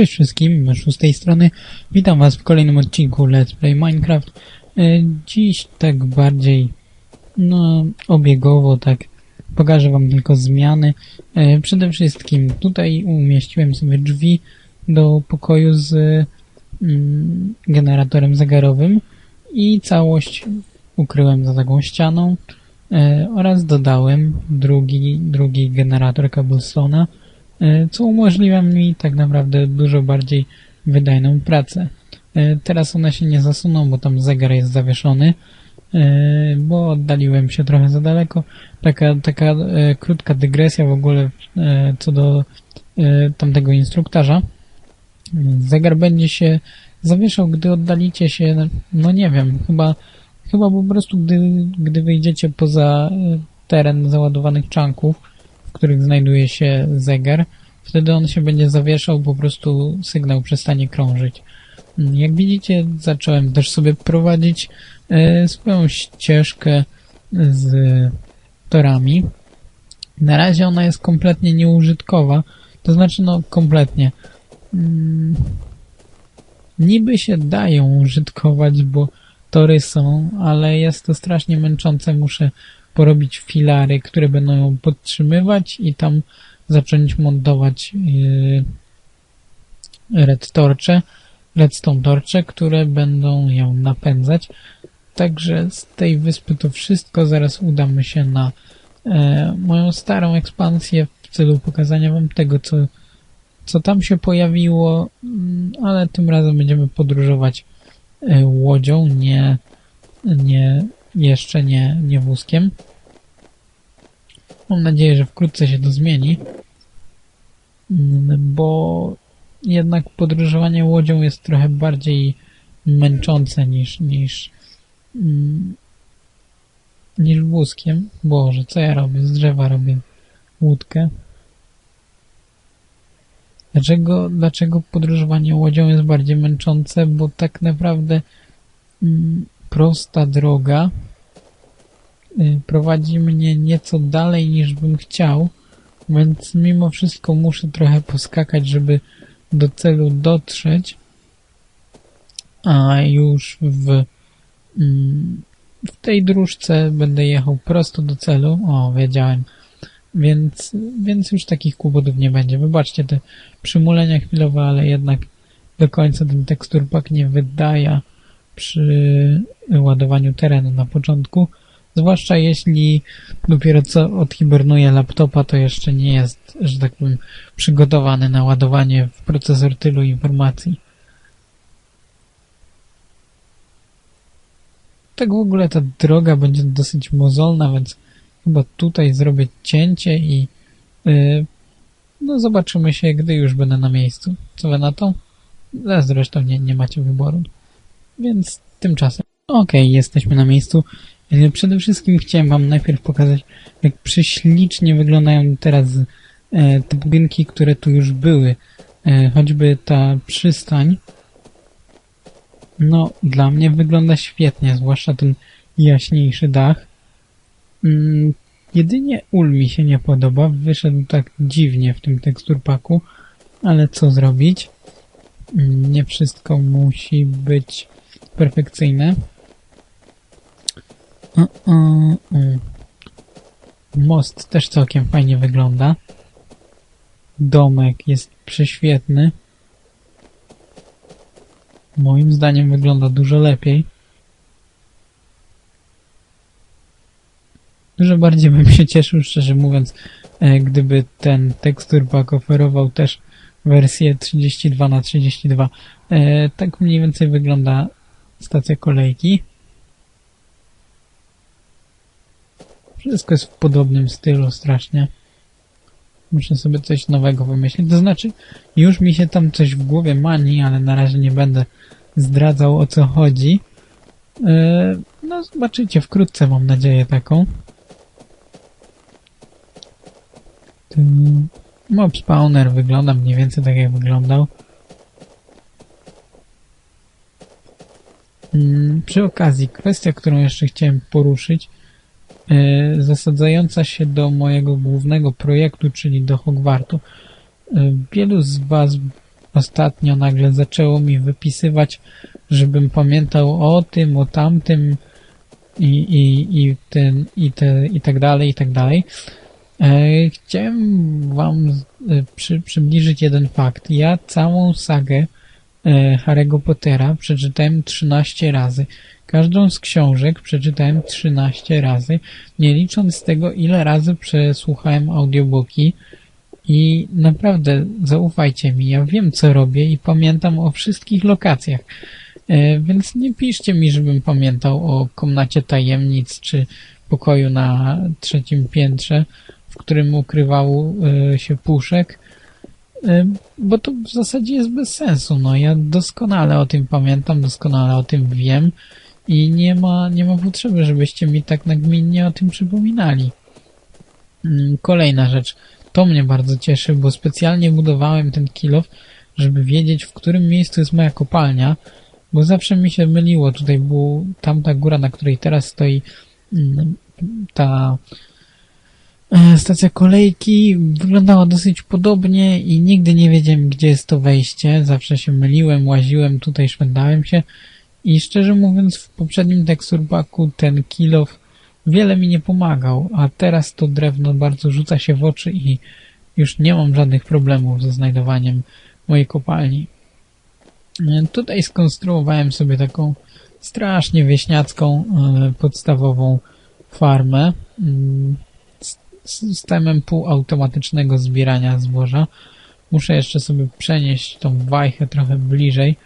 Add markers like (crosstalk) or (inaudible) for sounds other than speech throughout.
Cześć wszystkim, Myszu z tej strony. Witam was w kolejnym odcinku Let's Play Minecraft. E, Dziś tak bardziej, no, obiegowo, tak, pokażę wam tylko zmiany. E, Przede wszystkim tutaj umieściłem sobie drzwi do pokoju z mm, generatorem zegarowym i całość ukryłem za taką ścianą e, oraz dodałem drugi, drugi generator cobblestone'a e, co umożliwia mi tak naprawdę dużo bardziej wydajną pracę. E, Teraz one się nie zasuną, bo tam zegar jest zawieszony, e, bo oddaliłem się trochę za daleko. Taka, taka e, krótka dygresja w ogóle e, co do e, tamtego instruktarza. Zegar będzie się zawieszał, gdy oddalicie się, no nie wiem, chyba, chyba po prostu gdy, gdy wyjdziecie poza e, teren załadowanych czanków, w których znajduje się zegar, wtedy on się będzie zawieszał, po prostu sygnał przestanie krążyć. Jak widzicie, zacząłem też sobie prowadzić e, swoją ścieżkę z torami. Na razie ona jest kompletnie nieużytkowa, to znaczy no kompletnie. Mm, niby się dają użytkować, bo tory są, ale jest to strasznie męczące. Muszę porobić filary, które będą ją podtrzymywać i tam zacząć montować yy, red torcze, redstone torcze, które będą ją napędzać. Także z tej wyspy to wszystko. Zaraz udamy się na e, moją starą ekspansję w celu pokazania wam tego, co, co tam się pojawiło, mm, ale tym razem będziemy podróżować e, łodzią, nie, nie jeszcze nie, nie wózkiem. Mam nadzieję, że wkrótce się to zmieni, mm, bo jednak podróżowanie łodzią jest trochę bardziej męczące niż, niż, mm, niż wózkiem. Boże, co ja robię? Z drzewa robię łódkę. Dlaczego, dlaczego podróżowanie łodzią jest bardziej męczące? Bo tak naprawdę mm, prosta droga y, prowadzi mnie nieco dalej niż bym chciał, więc mimo wszystko muszę trochę poskakać, żeby do celu dotrzeć, a już w, mm, w tej dróżce będę jechał prosto do celu. O, wiedziałem. Więc, więc już takich kłopotów nie będzie. Wybaczcie te przymulenia chwilowe, ale jednak do końca ten tekstur pack nie wydaje przy ładowaniu terenu na początku. Zwłaszcza jeśli dopiero co odhibernuje laptopa, to jeszcze nie jest, że tak powiem, przygotowany na ładowanie w procesor tylu informacji. Tak w ogóle ta droga będzie dosyć mozolna, więc chyba tutaj zrobię cięcie i yy, no zobaczymy się, gdy już będę na miejscu. Co wy na to? Zresztą nie, nie macie wyboru. Więc tymczasem. Okej, jesteśmy na miejscu. E, Przede wszystkim chciałem wam najpierw pokazać, jak prześlicznie wyglądają teraz e, te budynki, które tu już były. E, choćby ta przystań. No, dla mnie wygląda świetnie, zwłaszcza ten jaśniejszy dach. Mm, jedynie ul mi się nie podoba. Wyszedł tak dziwnie w tym teksturpaku, ale co zrobić? Mm, Nie wszystko musi być perfekcyjne. O, o, o. Most też całkiem fajnie wygląda. Domek jest prześwietny. Moim zdaniem wygląda dużo lepiej. Dużo bardziej bym się cieszył, szczerze mówiąc, e, gdyby ten tekstur pack oferował też wersję 32 na 32 E, Tak mniej więcej wygląda stacja kolejki. Wszystko jest w podobnym stylu strasznie. Muszę sobie coś nowego wymyślić. To znaczy, już mi się tam coś w głowie mani, ale na razie nie będę zdradzał o co chodzi. E, No, zobaczycie wkrótce, mam nadzieję taką. Mob spawner wygląda mniej więcej tak jak wyglądał. Przy okazji, kwestia, którą jeszcze chciałem poruszyć, e, zasadzająca się do mojego głównego projektu, czyli do Hogwartu. E, Wielu z Was ostatnio nagle zaczęło mi wypisywać, żebym pamiętał o tym, o tamtym i, i, i, ten, i, te, i tak dalej, i tak dalej. E, chciałem wam przy, przybliżyć jeden fakt. Ja całą sagę Harry'ego Pottera przeczytałem 13 razy. Każdą z książek przeczytałem 13 razy, nie licząc tego, ile razy przesłuchałem audiobooki. I naprawdę, zaufajcie mi, ja wiem co robię i pamiętam o wszystkich lokacjach. E, więc nie piszcie mi, żebym pamiętał o komnacie tajemnic czy pokoju na trzecim piętrze, w którym ukrywał e, się puszek, e, bo to w zasadzie jest bez sensu. No, ja doskonale o tym pamiętam, doskonale o tym wiem i nie ma, nie ma potrzeby, żebyście mi tak nagminnie o tym przypominali. Mm, kolejna rzecz. To mnie bardzo cieszy, bo specjalnie budowałem ten kilof, żeby wiedzieć, w którym miejscu jest moja kopalnia, bo zawsze mi się myliło. Tutaj była tamta góra, na której teraz stoi mm, ta stacja kolejki. Wyglądała dosyć podobnie i nigdy nie wiedziałem, gdzie jest to wejście. Zawsze się myliłem, łaziłem, tutaj szwendałem się. I szczerze mówiąc, w poprzednim teksturpaku ten kilof wiele mi nie pomagał, a teraz to drewno bardzo rzuca się w oczy i już nie mam żadnych problemów ze znajdowaniem mojej kopalni. Tutaj skonstruowałem sobie taką strasznie wieśniacką, e, podstawową farmę mm, systemem półautomatycznego zbierania zboża. Muszę jeszcze sobie przenieść tą wajchę trochę bliżej.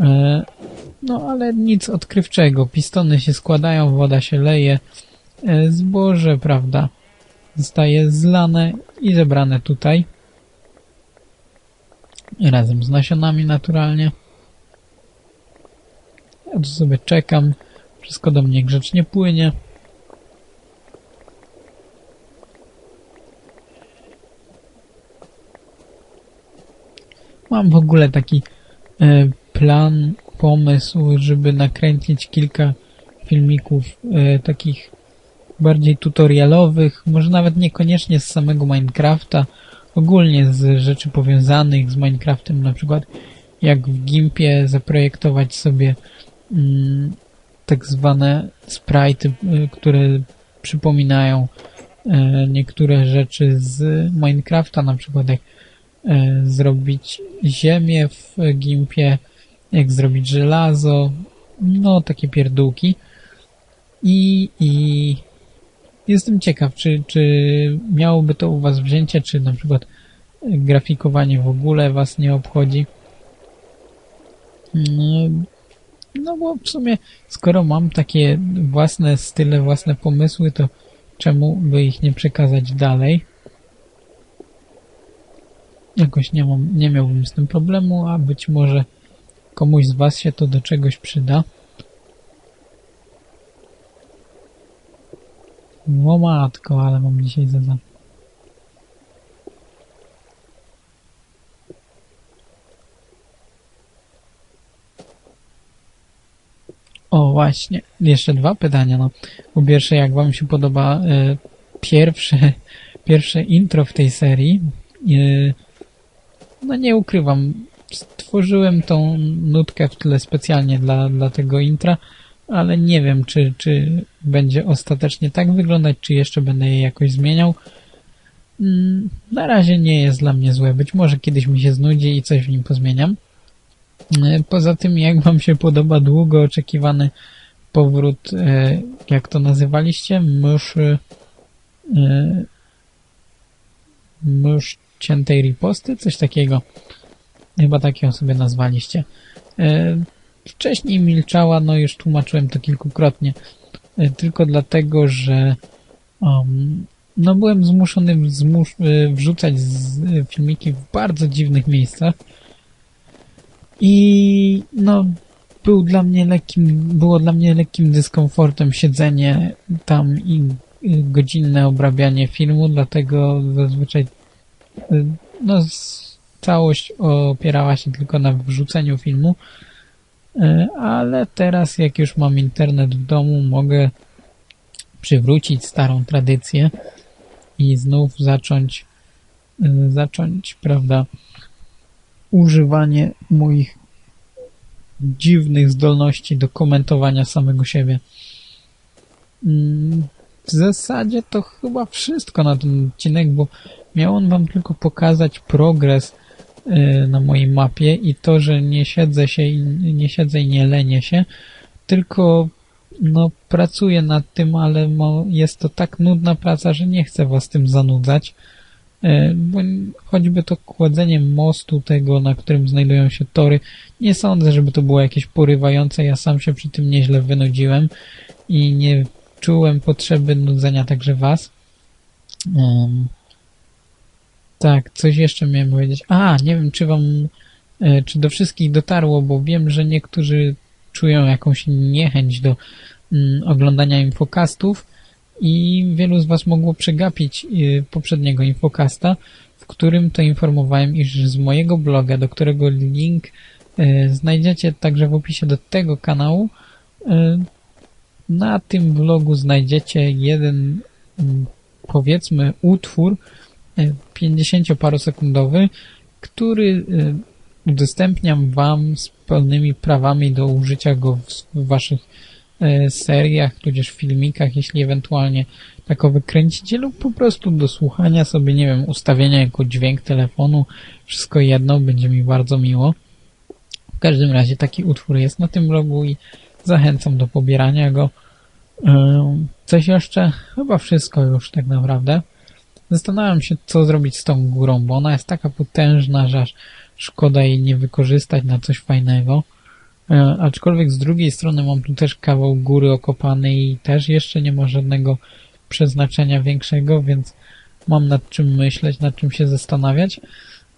E, no ale nic odkrywczego. Pistony się składają, woda się leje, e, zboże, prawda, zostaje zlane i zebrane tutaj razem z nasionami naturalnie. Ja tu sobie czekam. Wszystko do mnie grzecznie płynie. Mam w ogóle taki e, plan, pomysł, żeby nakręcić kilka filmików e, takich bardziej tutorialowych, może nawet niekoniecznie z samego Minecrafta, ogólnie z rzeczy powiązanych z Minecraftem, na przykład jak w Gimpie zaprojektować sobie mm, tak zwane sprite, y, które przypominają e, niektóre rzeczy z Minecrafta, na przykład jak e, zrobić ziemię w Gimpie, jak zrobić żelazo, no takie pierdółki. I, i Jestem ciekaw, czy, czy miałoby to u Was wzięcie, czy na przykład grafikowanie w ogóle Was nie obchodzi. Mm, no bo w sumie, skoro mam takie własne style, własne pomysły, to czemu by ich nie przekazać dalej? Jakoś nie, mam, nie miałbym z tym problemu, a być może komuś z Was się to do czegoś przyda. O matko, ale mam dzisiaj zadanie. O, właśnie. Jeszcze dwa pytania. No. Po pierwsze, jak wam się podoba e, pierwsze, (laughs) pierwsze intro w tej serii? E, no nie ukrywam. Stworzyłem tą nutkę w tle specjalnie dla, dla tego intra ale nie wiem, czy, czy będzie ostatecznie tak wyglądać, czy jeszcze będę je jakoś zmieniał. Mm, na razie nie jest dla mnie złe. Być może kiedyś mi się znudzi i coś w nim pozmieniam. E, poza tym, jak Wam się podoba długo oczekiwany powrót, e, jak to nazywaliście? Mysz, e, ciętej riposty? Coś takiego. Chyba takiego sobie nazwaliście. Wcześniej milczała, no już tłumaczyłem to kilkukrotnie, e, tylko dlatego, że um, no byłem zmuszony zmus e, wrzucać e, filmiki w bardzo dziwnych miejscach i no był dla mnie lekkim, było dla mnie lekkim dyskomfortem siedzenie tam i godzinne obrabianie filmu, dlatego zazwyczaj no, całość opierała się tylko na wrzuceniu filmu, E, ale teraz jak już mam internet w domu, mogę przywrócić starą tradycję i znów zacząć e, zacząć, prawda, używanie moich dziwnych zdolności do komentowania samego siebie. Mm, W zasadzie to chyba wszystko na ten odcinek, bo miał on wam tylko pokazać progres y, na mojej mapie i to, że nie siedzę się i nie siedzę i nie lenię się, tylko no pracuję nad tym, ale jest to tak nudna praca, że nie chcę was tym zanudzać. Y, Bo choćby to kładzenie mostu tego, na którym znajdują się tory, nie sądzę, żeby to było jakieś porywające. Ja sam się przy tym nieźle wynudziłem i nie czułem potrzeby nudzenia także was. Em, tak, coś jeszcze miałem powiedzieć. A, nie wiem, czy wam, e, czy do wszystkich dotarło, bo wiem, że niektórzy czują jakąś niechęć do mm, oglądania infokastów i wielu z was mogło przegapić y, poprzedniego infokasta, w którym to informowałem, iż z mojego bloga, do którego link y, znajdziecie także w opisie do tego kanału, y, na tym blogu znajdziecie jeden, mm, powiedzmy, utwór 50-parosekundowy, który y, udostępniam Wam z pełnymi prawami do użycia go w, Waszych y, seriach, tudzież filmikach, jeśli ewentualnie takowy kręcicie, lub po prostu do słuchania sobie, nie wiem, ustawienia jako dźwięk telefonu, wszystko jedno, będzie mi bardzo miło. W każdym razie taki utwór jest na tym blogu i zachęcam do pobierania go. Ym, Coś jeszcze? Chyba wszystko już tak naprawdę. Zastanawiam się, co zrobić z tą górą, bo ona jest taka potężna, że aż szkoda jej nie wykorzystać na coś fajnego. E, aczkolwiek z drugiej strony mam tu też kawał góry okopany i też jeszcze nie ma żadnego przeznaczenia większego, więc mam nad czym myśleć, nad czym się zastanawiać.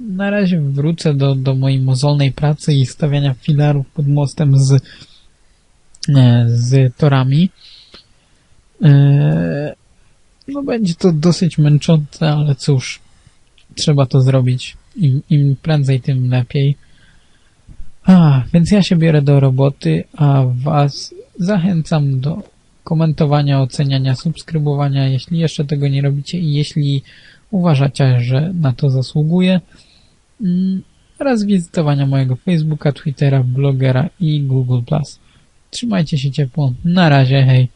Na razie wrócę do, do mojej mozolnej pracy i stawiania filarów pod mostem z, e, z torami. E, no będzie to dosyć męczące, ale cóż, trzeba to zrobić. Im, im prędzej, tym lepiej. A, więc ja się biorę do roboty, a Was zachęcam do komentowania, oceniania, subskrybowania, jeśli jeszcze tego nie robicie i jeśli uważacie, że na to zasługuje, mm, oraz wizytowania mojego Facebooka, Twittera, blogera i Google+. Trzymajcie się ciepło. Na razie, hej.